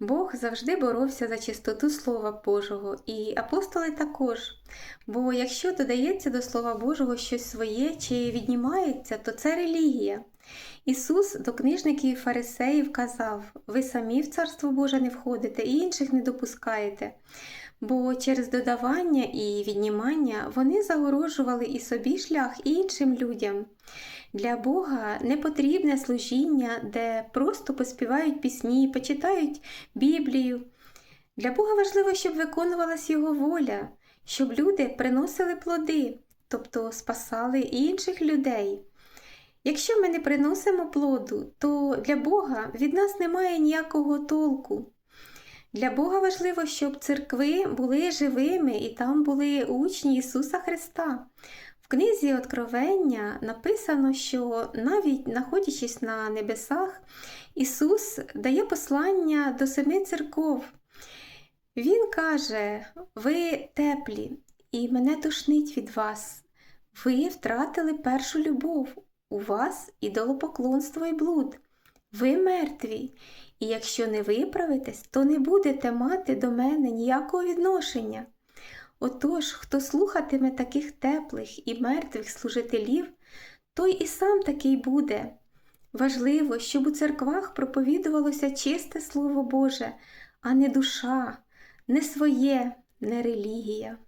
Бог завжди боровся за чистоту Слова Божого, і апостоли також. Бо якщо додається до Слова Божого щось своє чи віднімається, то це релігія. Ісус до книжників і фарисеїв казав: ви самі в Царство Боже не входите і інших не допускаєте. Бо через додавання і віднімання вони загорожували і собі шлях, і іншим людям. Для Бога не потрібне служіння, де просто поспівають пісні, почитають Біблію. Для Бога важливо, щоб виконувалась Його воля, щоб люди приносили плоди, тобто спасали інших людей. Якщо ми не приносимо плоду, то для Бога від нас немає ніякого толку. Для Бога важливо, щоб церкви були живими і там були учні Ісуса Христа. В книзі Откровення написано, що навіть знаходячись на небесах, Ісус дає послання до семи церков. Він каже: Ви теплі, і мене тошнить від вас. Ви втратили першу любов, у вас ідолопоклонство і блуд. Ви мертві, і якщо не виправитесь, то не будете мати до мене ніякого відношення. Отож, хто слухатиме таких теплих і мертвих служителів, той і сам такий буде. Важливо, щоб у церквах проповідувалося чисте Слово Боже, а не душа, не своє, не релігія.